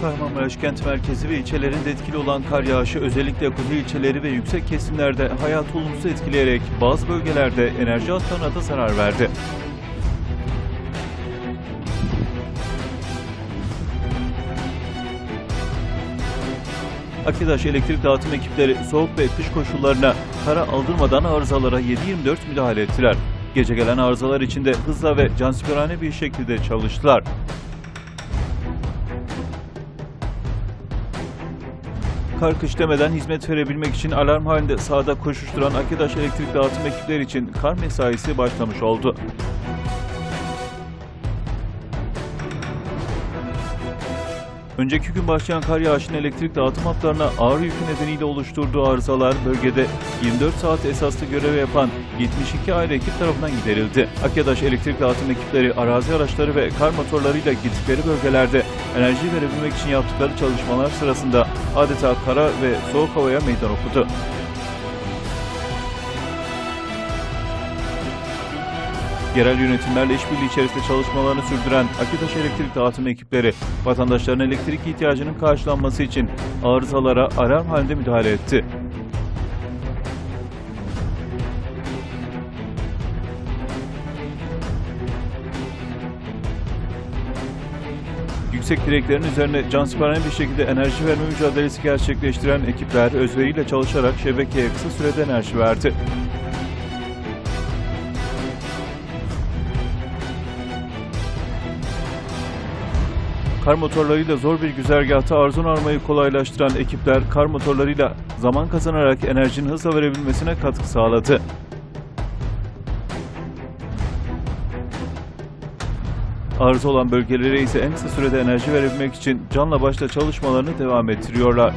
Kahramanmaraş kent merkezi ve ilçelerinde etkili olan kar yağışı özellikle kuzey ilçeleri ve yüksek kesimlerde hayatı olumsuz etkileyerek bazı bölgelerde enerji hatlarına da zarar verdi. Akidaş elektrik dağıtım ekipleri soğuk ve kış koşullarına kara aldırmadan arızalara 7-24 müdahale ettiler. Gece gelen arızalar içinde hızla ve cansiperane bir şekilde çalıştılar. Kar kış demeden hizmet verebilmek için alarm halinde sahada koşuşturan Akidaş elektrik dağıtım ekipleri için kar mesaisi başlamış oldu. Önceki gün başlayan kar yağışının elektrik dağıtım hatlarına ağır yükü nedeniyle oluşturduğu arızalar bölgede 24 saat esaslı görev yapan 72 ayrı ekip tarafından giderildi. Akyadaş elektrik dağıtım ekipleri arazi araçları ve kar motorlarıyla gittikleri bölgelerde enerji verebilmek için yaptıkları çalışmalar sırasında adeta kara ve soğuk havaya meydan okudu. Yerel yönetimlerle işbirliği içerisinde çalışmalarını sürdüren Akitaş Elektrik Dağıtım ekipleri, vatandaşların elektrik ihtiyacının karşılanması için arızalara alarm halinde müdahale etti. Yüksek direklerin üzerine cansiperane bir şekilde enerji verme mücadelesi gerçekleştiren ekipler özveriyle çalışarak şebekeye kısa sürede enerji verdi. Kar motorlarıyla zor bir güzergahta arzun armayı kolaylaştıran ekipler kar motorlarıyla zaman kazanarak enerjinin hızla verebilmesine katkı sağladı. Arıza olan bölgelere ise en kısa sürede enerji verebilmek için canla başla çalışmalarını devam ettiriyorlar.